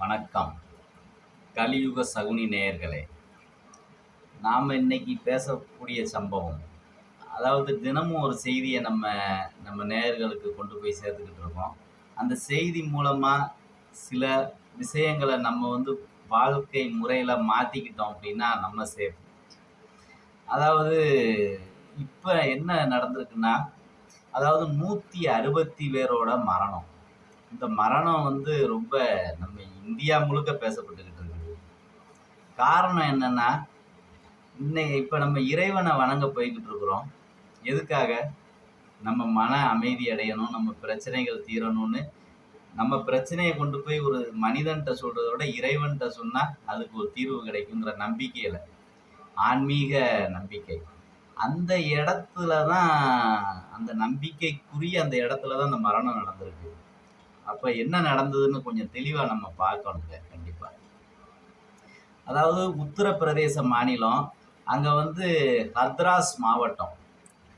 வணக்கம். கலியுக சகுனி நேயர்களே நாம் இன்னைக்கு பேசக்கூடிய சம்பவம் அதாவது தினமும் ஒரு செய்தியை நம்ம நம்ம நேயர்களுக்கு கொண்டு போய் சேர்த்துக்கிட்டு இருக்கோம். அந்த செய்தி மூலமாக சில விஷயங்களை நம்ம வந்து வாழ்க்கை முறையில் மாற்றிக்கிட்டோம் அப்படின்னா நம்ம சேஃப். அதாவது இப்போ என்ன நடந்திருக்குன்னா அதாவது நூற்றி அறுபத்தி பேரோட மரணம். இந்த மரணம் வந்து ரொம்ப நம்ம இந்தியா முழுக்க பேசப்பட்டுக்கிட்டு இருக்குது காரணம் என்னன்னா இன்னைக்கு இப்போ நம்ம இறைவனை வணங்க போய்கிட்டு இருக்கிறோம். எதுக்காக? நம்ம மன அமைதி அடையணும் நம்ம பிரச்சனைகள் தீரணும்னு. நம்ம பிரச்சனையை கொண்டு போய் ஒரு மனிதன்கிட்ட சொல்கிறத விட இறைவன்கிட்ட சொன்னால் அதுக்கு ஒரு தீர்வு கிடைக்குங்கிற நம்பிக்கையில். ஆன்மீக நம்பிக்கை. அந்த இடத்துல தான் அந்த நம்பிக்கைக்குரிய அந்த இடத்துல தான் அந்த மரணம் நடந்திருக்கு. அப்போ என்ன நடந்ததுன்னு கொஞ்சம் தெளிவாக நம்ம பார்க்கணுங்க கண்டிப்பாக அதாவது உத்தரப்பிரதேச மாநிலம் அங்கே வந்து ஹத்ராஸ் மாவட்டம்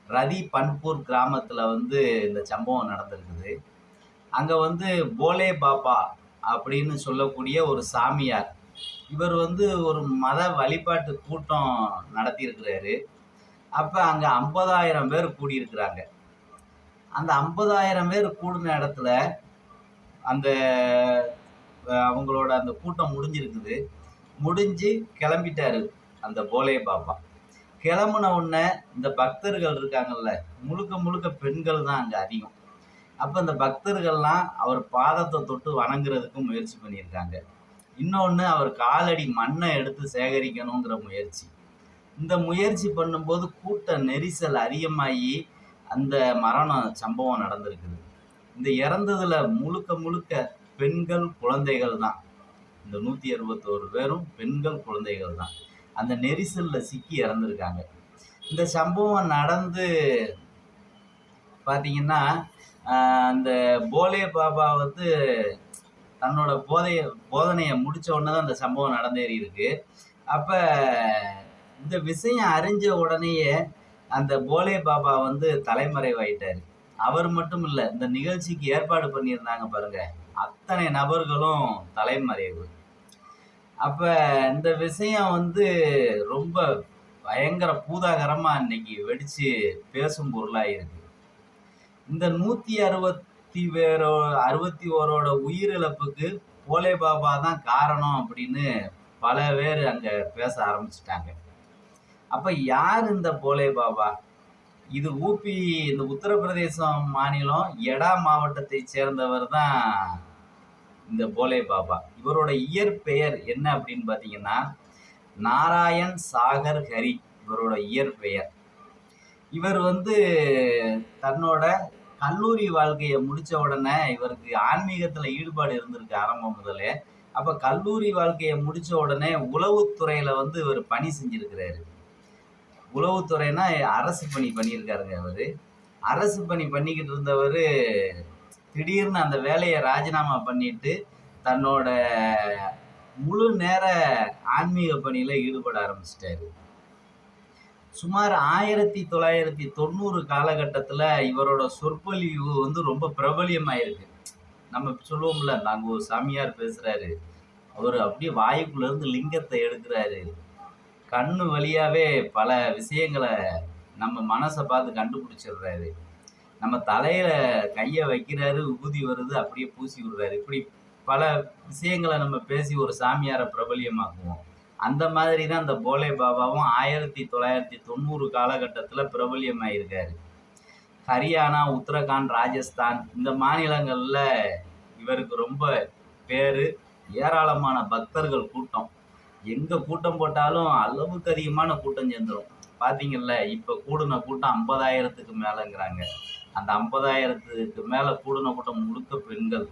ரதி பன்பூர் கிராமத்தில் வந்து இந்த சம்பவம் நடந்திருக்குது. அங்கே வந்து போலே பாபா அப்படின்னு சொல்லக்கூடிய ஒரு சாமியார் இவர் வந்து ஒரு மத வழிபாட்டு கூட்டம் நடத்தியிருக்கிறாரு. அப்போ அங்கே ஐம்பதாயிரம் பேர் கூடியிருக்கிறாங்க. அந்த ஐம்பதாயிரம் பேர் கூடின இடத்துல அந்த அவங்களோட அந்த கூட்டம் முடிஞ்சிருக்குது. முடிஞ்சு கிளம்பிட்டாரு அந்த போலே பாபா கிளம்புன உடனே இந்த பக்தர்கள் இருக்காங்கல்ல முழுக்க முழுக்க பெண்கள் தான் அங்கே அதிகம். அப்போ இந்த பக்தர்கள்லாம் அவர் பாதத்தை தொட்டு வணங்குறதுக்கும் முயற்சி பண்ணியிருக்காங்க. இன்னொன்று அவர் காலடி மண்ணை எடுத்து சேகரிக்கணுங்கிற முயற்சி. இந்த முயற்சி பண்ணும்போது கூட்ட நெரிசல் அதிகமாகி அந்த மரணம் சம்பவம் நடந்திருக்குது. இந்த இறந்ததுல முழுக்க முழுக்க பெண்கள் குழந்தைகள் தான். இந்த நூற்றி அறுபத்தோரு பேரும் பெண்கள் குழந்தைகள் தான். அந்த நெரிசலில் சிக்கி இறந்துருக்காங்க. இந்த சம்பவம் நடந்து பார்த்தீங்கன்னா அந்த போலே பாபா வந்து தன்னோட போதைய போதனையை முடிச்ச உடனே தான் அந்த சம்பவம் நடந்தேறி இருக்கு. அப்போ இந்த விஷயம் அறிஞ்ச உடனேயே அந்த போலே பாபா வந்து தலைமறைவாயிட்டார். அவர் மட்டும் இல்லை இந்த நிகழ்ச்சிக்கு ஏற்பாடு பண்ணியிருந்தாங்க பாருங்க. அத்தனை நபர்களும் தலைமறைவு. அப்ப இந்த விஷயம் வந்து ரொம்ப பயங்கர பூதாகரமா இன்னைக்கு வெடிச்சு பேசும் பொருளாக இருக்கு. இந்த நூத்தி அறுபத்தி பேரோ அறுபத்தி ஓரோட உயிரிழப்புக்கு போலே பாபா தான் காரணம் அப்படின்னு பல பேர் அங்க பேச ஆரம்பிச்சிட்டாங்க. அப்ப யார் இந்த போலே பாபா? இது ஊபி இந்த உத்தரப்பிரதேசம் மாநிலம் எடா மாவட்டத்தை சேர்ந்தவர் தான் இந்த போலே பாபா. இவரோட இயற்பெயர் என்ன அப்படின்னு பார்த்தீங்கன்னா நாராயண் சாகர் ஹரி இவரோட இயற்பெயர். இவர் வந்து தன்னோட கல்லூரி வாழ்க்கையை முடித்த உடனே இவருக்கு ஆன்மீகத்தில் ஈடுபாடு இருந்திருக்கு ஆரம்பம் முதலே. அப்போ கல்லூரி வாழ்க்கையை முடித்த உடனே உளவுத்துறையில் வந்து இவர் பணி செஞ்சுருக்கிறாரு. உளவுத்துறைனா அரசு பணி பண்ணியிருக்காருங்க அவர். அரசு பணி பண்ணிக்கிட்டு இருந்தவர் திடீர்னு அந்த வேலையை ராஜினாமா பண்ணிட்டு தன்னோட முழு நேர ஆன்மீக பணியில் ஈடுபட ஆரம்பிச்சிட்டாரு. சுமார் ஆயிரத்தி தொள்ளாயிரத்தி தொண்ணூறு காலகட்டத்தில் இவரோட சொற்பொழிவு வந்து ரொம்ப பிரபலியமாயிருக்கு. நம்ம சொல்லுவோம்ல நாங்கள் ஒரு சாமியார் பேசுகிறாரு அவர் அப்படியே வாய்க்குள்ளேருந்து லிங்கத்தை எடுக்கிறாரு. கண்ணு வழியாகவே பல விஷயங்களை நம்ம மனசை பார்த்து கண்டுபிடிச்சிடுறாரு. நம்ம தலையில் கையை வைக்கிறாரு ஊதி வருது அப்படியே பூசி விடுறாரு. இப்படி பல விஷயங்களை நம்ம பேசி ஒரு சாமியாரை பிரபலியமாக்குவோம். அந்த மாதிரி தான் அந்த போலே பாபாவும் ஆயிரத்தி தொள்ளாயிரத்தி தொண்ணூறு காலகட்டத்தில் பிரபலியமாயிருக்காரு. ஹரியானா உத்தரகாண்ட் ராஜஸ்தான் இந்த மாநிலங்களில் இவருக்கு ரொம்ப பேர். ஏராளமான பக்தர்கள் கூட்டம். எங்கே கூட்டம் போட்டாலும் அளவுக்கு அதிகமான கூட்டம் சேர்ந்துடும் பார்த்தீங்கல்ல இப்போ கூடின கூட்டம் ஐம்பதாயிரத்துக்கு மேலேங்கிறாங்க. அந்த ஐம்பதாயிரத்துக்கு மேலே கூடின கூட்டம் முழுக்க பெண்கள்.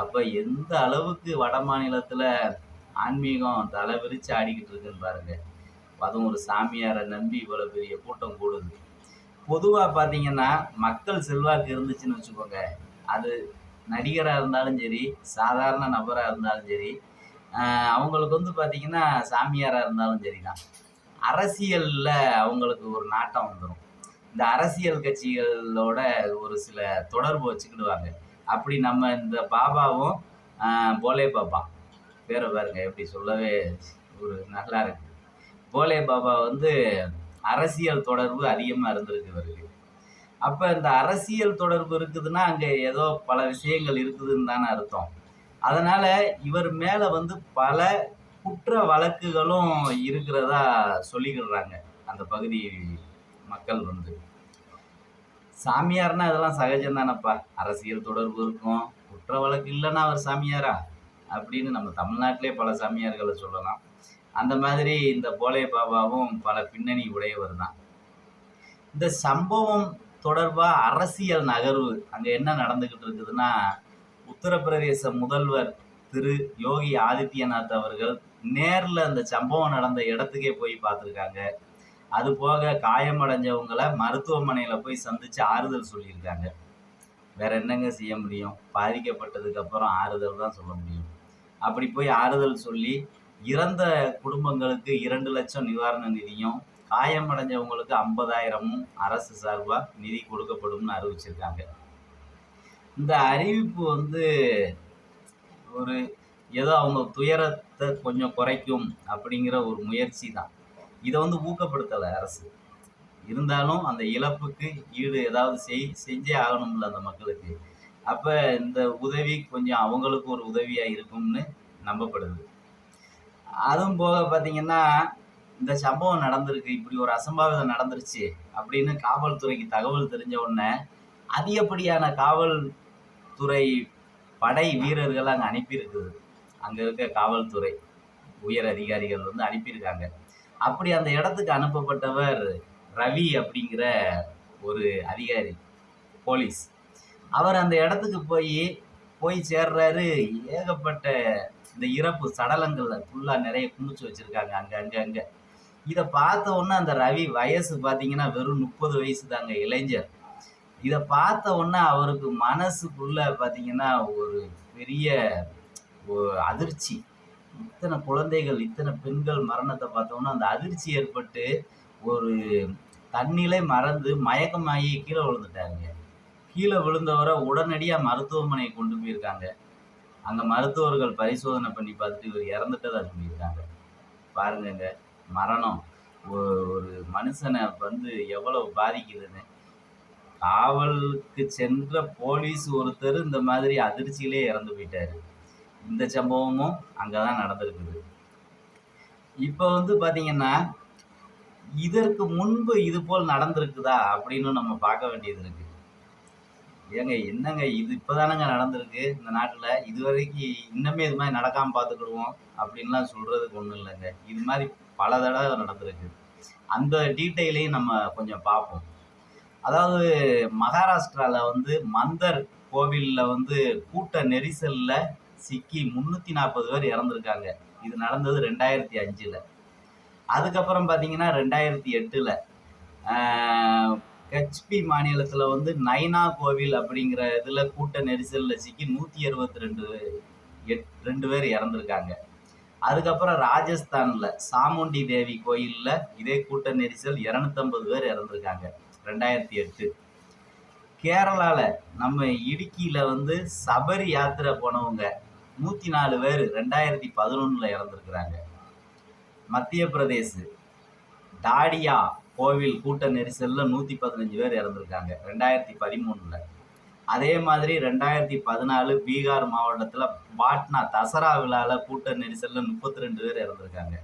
அப்போ எந்த அளவுக்கு வட மாநிலத்தில் ஆன்மீகம் தலை விரிச்சு ஆடிக்கிட்டு இருக்குன்னு பாருங்க. அதுவும் ஒரு சாமியாரை நம்பி இவ்வளோ பெரிய கூட்டம் கூடுது. பொதுவாக பார்த்தீங்கன்னா மக்கள் செல்வாக்கு இருந்துச்சுன்னு வச்சுக்கோங்க. அது நடிகராக இருந்தாலும் சரி சாதாரண நபராக இருந்தாலும் சரி அவங்களுக்கு வந்து பார்த்தீங்கன்னா சாமியாராக இருந்தாலும் சரி தான் அரசியலில் அவங்களுக்கு ஒரு நாட்டம் வந்துடும் இந்த அரசியல் கட்சிகளோட ஒரு சில தொடர்பு வச்சுக்கிடுவாங்க. அப்படி நம்ம இந்த பாபாவும் போலே பாபா பேரை பாருங்க எப்படி சொல்லவே ஒரு நல்லா இருக்கு. போலே பாபா வந்து அரசியல் தொடர்பு அதிகமாக இருந்திருக்கு இவருக்கு. அப்போ இந்த அரசியல் தொடர்பு இருக்குதுன்னா அங்கே ஏதோ பல விஷயங்கள் இருக்குதுன்னு தானே அர்த்தம். அதனால் இவர் மேலே வந்து பல குற்ற வழக்குகளும் இருக்கிறதா சொல்லிக்கிடுறாங்க. அந்த பகுதி மக்கள் வந்து. சாமியார்னா அதெல்லாம் சகஜம் தானப்பா. அரசியல் தொடர்பு இருக்கும். குற்ற வழக்கு இல்லைன்னா அவர் சாமியாரா? அப்படின்னு நம்ம தமிழ்நாட்டிலே பல சாமியார்களை சொல்லலாம். அந்த மாதிரி இந்த போலே பாபாவும் பல பின்னணி உடையவர் தான். இந்த சம்பவம் தொடர்பாக அரசியல் நகர்வு அங்கே என்ன நடந்துக்கிட்டு இருக்குதுன்னா உத்தரப்பிரதேச முதல்வர் திரு யோகி ஆதித்யநாத் அவர்கள் நேரில் அந்த சம்பவம் நடந்த இடத்துக்கே போய் பார்த்துருக்காங்க. அது போக காயமடைஞ்சவங்களை மருத்துவமனையில் போய் சந்தித்து ஆறுதல் சொல்லியிருக்காங்க. வேற என்னங்க செய்ய முடியும்? பாதிக்கப்பட்டதுக்கு அப்புறம் ஆறுதல் தான் சொல்ல முடியும். அப்படி போய் ஆறுதல் சொல்லி இறந்த குடும்பங்களுக்கு இரண்டு லட்சம் நிவாரண நிதியும் காயமடைஞ்சவங்களுக்கு ஐம்பதாயிரமும் அரசு சார்பாக நிதி கொடுக்கப்படும்னு அறிவிச்சிருக்காங்க. இந்த அறிவிப்பு வந்து ஒரு ஏதோ அவங்க துயரத்தை கொஞ்சம் குறைக்கும் அப்படிங்கிற ஒரு முயற்சி தான். இதை வந்து ஊக்கப்படுத்தலை அரசு. இருந்தாலும் அந்த இழப்புக்கு ஈடு ஏதாவது செய் செஞ்சே ஆகணும்ல அந்த மக்களுக்கு. அப்போ இந்த உதவி கொஞ்சம் அவங்களுக்கு ஒரு உதவியாக இருக்கும்னு நம்பப்படுது. அதுவும் போக பார்த்தீங்கன்னா இந்த சம்பவம் நடந்திருக்கு இப்படி ஒரு அசம்பாவிதம் நடந்துருச்சு அப்படின்னு காவல்துறைக்கு தகவல் தெரிஞ்ச உடனே அதிகப்படியான துறை படை வீரர்கள் அங்கே அனுப்பியிருக்குது. அங்கே இருக்க காவல்துறை உயர் அதிகாரிகள் வந்து அனுப்பியிருக்காங்க. அப்படி அந்த இடத்துக்கு அனுப்பப்பட்டவர் ரவி அப்படிங்கிற ஒரு அதிகாரி போலீஸ். அவர் அந்த இடத்துக்கு போய் போய் சேர்றாரு. ஏகப்பட்ட இந்த இறப்பு சடலங்கள்ல ஃபுல்லாக நிறைய குமிச்சு வச்சுருக்காங்க அங்கே அங்கே அங்கே. இதை பார்த்த உடனே அந்த ரவி வயசு பார்த்தீங்கன்னா வெறும் முப்பது வயசு தாங்க இளைஞர். இதை பார்த்த உடனே அவருக்கு மனசுக்குள்ள பார்த்தீங்கன்னா ஒரு பெரிய அதிர்ச்சி. இத்தனை குழந்தைகள் இத்தனை பெண்கள் மரணத்தை பார்த்தோன்னா அந்த அதிர்ச்சி ஏற்பட்டு ஒரு தண்ணிலே மறந்து மயக்கமாகி கீழே விழுந்துட்டாருங்க கீழே விழுந்தவரை உடனடியாக மருத்துவமனை கொண்டு போயிருக்காங்க. அங்கே மருத்துவர்கள் பரிசோதனை பண்ணி பார்த்துட்டு இவர் இறந்துட்டதா சொல்லியிருக்காங்க பாருங்கங்க மரணம். ஒரு மனுஷனை வந்து எவ்வளவு பாதிக்குதுன்னு. காவலுக்கு சென்ற போலீஸ் ஒருத்தர் இந்த மாதிரி அதிர்ச்சியிலே இறந்து போயிட்டாரு. இந்த சம்பவமும் அங்கே தான் நடந்திருக்குது. இப்போ வந்து பார்த்தீங்கன்னா இதற்கு முன்பு இது போல் நடந்திருக்குதா அப்படின்னு நம்ம பார்க்க வேண்டியது இருக்கு. ஏங்க என்னங்க இது இப்போதானங்க நடந்திருக்கு? இந்த நாட்டில் இது வரைக்கும் இன்னமே இது மாதிரி நடக்காமல் பார்த்துக்கிடுவோம் அப்படின்லாம் சொல்கிறதுக்கு ஒன்றும் இல்லைங்க. இது மாதிரி பல தடவை நடந்திருக்கு. அந்த டீட்டெயிலையும் நம்ம கொஞ்சம் பார்ப்போம். அதாவது மகாராஷ்டிராவில் வந்து மந்தர் கோவிலில் வந்து கூட்ட நெரிசலில் சிக்கி முந்நூற்றி நாற்பது பேர் இறந்துருக்காங்க. இது நடந்தது ரெண்டாயிரத்தி அஞ்சில். அதுக்கப்புறம் பார்த்தீங்கன்னா ரெண்டாயிரத்தி எட்டில் ஹெச்பி மாநிலத்தில் வந்து நைனா கோவில் அப்படிங்கிற இதில் கூட்ட நெரிசலில் சிக்கி நூற்றி அறுபத்தி ரெண்டு எட் ரெண்டு பேர் இறந்துருக்காங்க. அதுக்கப்புறம் ராஜஸ்தானில் சாமுண்டி தேவி கோயிலில் இதே கூட்ட நெரிசல் இரநூத்தம்பது பேர் இறந்துருக்காங்க. ரெண்டாயிரத்தி எட்டு. கேரளாவில் நம்ம இடுக்கியில் வந்து சபரி யாத்திரை போனவங்க நூற்றி நாலு பேர் ரெண்டாயிரத்தி பதினொன்றில் இறந்துருக்குறாங்க. மத்திய பிரதேஷ் டாடியா கோவில் கூட்ட நெரிசலில் நூற்றி பதினஞ்சு பேர் இறந்துருக்காங்க ரெண்டாயிரத்தி பதிமூணில் அதே மாதிரி ரெண்டாயிரத்தி பதினாலு பீகார் மாவட்டத்தில் பாட்னா தசரா விழாவில் கூட்ட நெரிசலில் முப்பத்தி ரெண்டு பேர் இறந்துருக்காங்க.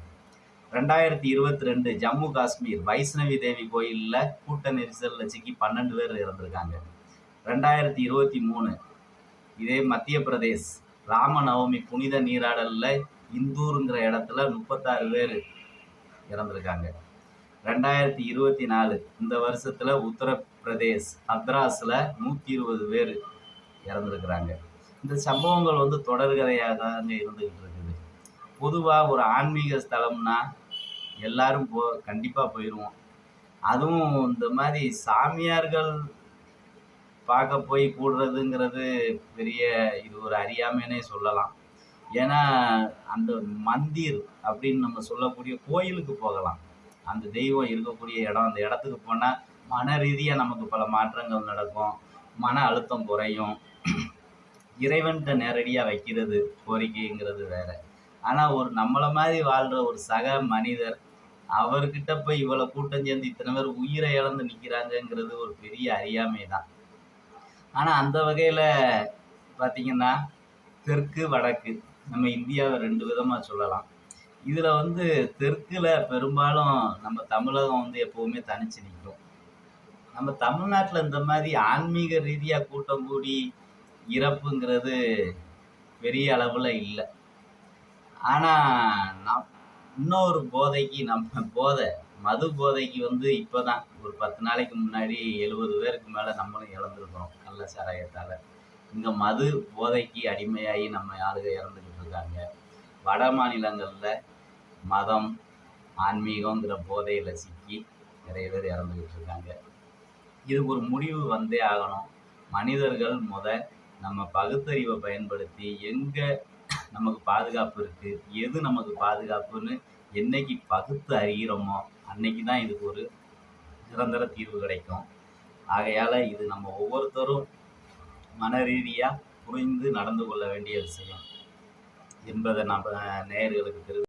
ரெண்டாயிரத்தி இருபத்தி ரெண்டு ஜம்மு காஷ்மீர் வைஷ்ணவி தேவி கோயிலில் கூட்ட நெரிசலில் சிக்கி பன்னெண்டு பேர் இறந்துருக்காங்க. ரெண்டாயிரத்தி இருபத்தி மூணு இதே மத்திய பிரதேஷ் ராமநவமி புனித நீராடலில் இந்தூருங்கிற இடத்துல முப்பத்தாறு பேர் இறந்துருக்காங்க. ரெண்டாயிரத்தி இருபத்தி நாலு இந்த வருஷத்தில் உத்தரப்பிரதேஷ் ஹத்ராஸில் நூற்றி இருபது பேர் இறந்துருக்குறாங்க. இந்த சம்பவங்கள் வந்து தொடர்கதையாக தாங்க இருந்துக்கிட்டு இருக்கு. பொதுவாக ஒரு ஆன்மீக ஸ்தலம்னா எல்லாரும் போ கண்டிப்பாக போயிடுவோம் அதுவும் இந்த மாதிரி சாமியார்கள் பார்க்க போய் கூடுறதுங்கிறது பெரிய இது ஒரு அறியாமைன்னே சொல்லலாம். ஏன்னா அந்த மந்திர் அப்படின்னு நம்ம சொல்லக்கூடிய கோயிலுக்கு போகலாம். அந்த தெய்வம் இருக்கக்கூடிய இடம் அந்த இடத்துக்கு போனால் மன ரீதியாக நமக்கு பல மாற்றங்கள் நடக்கும். மன அழுத்தம் குறையும். இறைவன்கிட்ட நேரடியாக வைக்கிறது கோரிக்கைங்கிறது வேறு. ஆனால் ஒரு நம்மளை மாதிரி வாழ்கிற ஒரு சக மனிதர் அவர்கிட்ட போய் இவ்வளோ கூட்டம் சேர்ந்து இத்தனை பேர் உயிரை இழந்து நிற்கிறாங்கங்கிறது ஒரு பெரிய அறியாமை தான் ஆனால் அந்த வகையில் பார்த்தீங்கன்னா தெற்கு வடக்கு நம்ம இந்தியாவை ரெண்டு விதமாக சொல்லலாம். இதில் வந்து தெற்கில் பெரும்பாலும் நம்ம தமிழகம் வந்து எப்போவுமே தனிச்சு நிற்கும். நம்ம தமிழ்நாட்டில் இந்த மாதிரி ஆன்மீக ரீதியாக கூட்டம் கூடி இறப்புங்கிறது பெரிய அளவில் இல்லை. ஆனால் நம் இன்னொரு போதைக்கு நம்ம போதை மது போதைக்கு வந்து இப்போ தான் ஒரு பத்து நாளைக்கு முன்னாடி எழுபது பேருக்கு மேலே நம்மளும் இழந்திருக்கிறோம் நல்ல சாராயத்தால் இங்கே மது போதைக்கு அடிமையாகி நம்ம ஆளுக இறந்துக்கிட்டு இருக்காங்க? வட மாநிலங்களில் மதம் ஆன்மீகங்கிற போதையில் சிக்கி நிறைய பேர் இறந்துக்கிட்டு இருக்காங்க. இதுக்கு ஒரு முடிவு வந்தே ஆகணும். மனிதர்கள் முத நம்ம பகுத்தறிவை பயன்படுத்தி எங்கே நமக்கு பாதுகாப்பு இருக்குது எது நமக்கு பாதுகாப்புன்னு என்னைக்கு பகுத்து அறிகிறோமோ அன்னைக்கு தான் இதுக்கு ஒரு நிரந்தர தீர்வு கிடைக்கும். ஆகையால் இது நம்ம ஒவ்வொருத்தரும் மன ரீதியாக புரிந்து நடந்து கொள்ள வேண்டிய விஷயம். என்பதை நம்ம நேர்களுக்கு தெரிவி